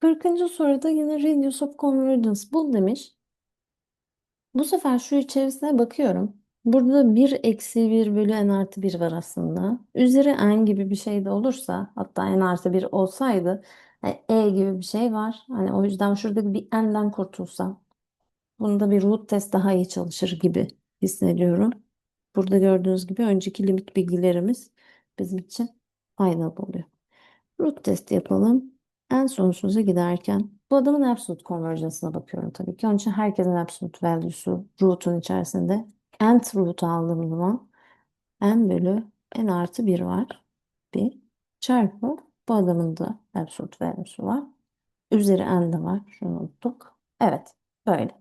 40. soruda yine radius of convergence bul demiş. Bu sefer şu içerisine bakıyorum. Burada 1 eksi 1 bölü n artı 1 var aslında. Üzeri n gibi bir şey de olursa hatta n artı 1 olsaydı e e gibi bir şey var. Hani o yüzden şuradaki bir n'den kurtulsam. Bunda bir root test daha iyi çalışır gibi hissediyorum. Burada gördüğünüz gibi önceki limit bilgilerimiz bizim için faydalı oluyor. Root test yapalım. En sonsuza giderken bu adamın absolute convergence'ına bakıyorum tabii ki. Onun için herkesin absolute value'su root'un içerisinde. Nth root aldığım zaman n bölü n artı 1 var. Bir çarpı bu adamın da absolute value'su var. Üzeri n de var. Şunu unuttuk. Evet böyle.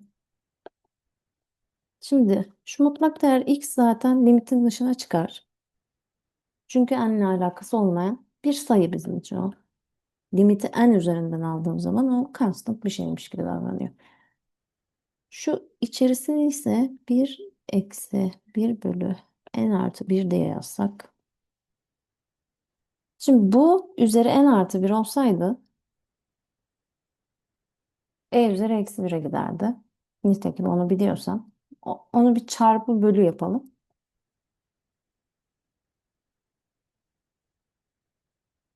Şimdi şu mutlak değer x zaten limitin dışına çıkar. Çünkü n ile alakası olmayan bir sayı bizim için o. Limiti n üzerinden aldığım zaman o constant bir şeymiş gibi davranıyor. Şu içerisine ise 1 eksi 1 bölü n artı 1 diye yazsak. Şimdi bu üzeri n artı 1 olsaydı e üzeri eksi 1'e giderdi. Nitekim onu biliyorsam. o- Onu bir çarpı bölü yapalım.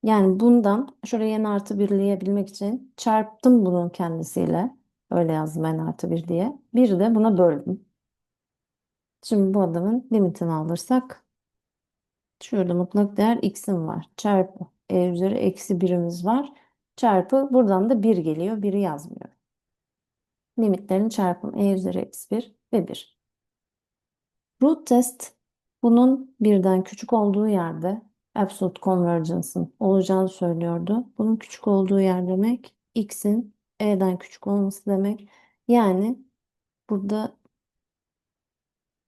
Yani bundan şuraya n artı birleyebilmek için çarptım bunun kendisiyle. Öyle yazdım n artı 1 diye. Bir de buna böldüm. Şimdi bu adamın limitini alırsak şurada mutlak değer x'im var. Çarpı e üzeri eksi 1'imiz var. Çarpı buradan da 1 geliyor. 1'i yazmıyorum. Limitlerin çarpımı e üzeri eksi 1 ve 1. Root test bunun birden küçük olduğu yerde absolute convergence'ın olacağını söylüyordu. Bunun küçük olduğu yer demek x'in e'den küçük olması demek. Yani burada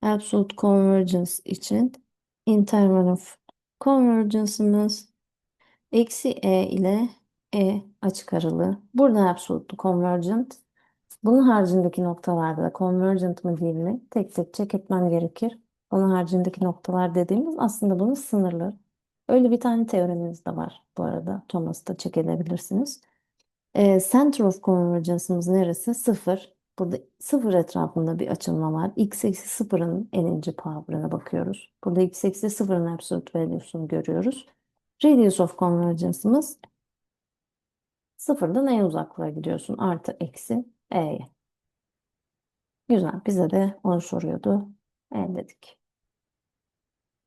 absolute convergence için interval of convergence'ımız eksi e ile e açık aralığı. Burada absolute convergent. Bunun haricindeki noktalarda da convergent mı değil mi tek tek check etmem gerekir. Onun haricindeki noktalar dediğimiz aslında bunun sınırları. Öyle bir tane teoremimiz de var bu arada. Thomas'ta check edebilirsiniz. E, center of convergence'ımız neresi? Sıfır. Burada sıfır etrafında bir açılma var. x eksi sıfırın n'inci power'ına bakıyoruz. Burada x eksi sıfırın absolute value'sunu görüyoruz. Radius of convergence'ımız sıfırdan e uzaklığa gidiyorsun. Artı eksi e'ye. Güzel. Bize de onu soruyordu. E dedik.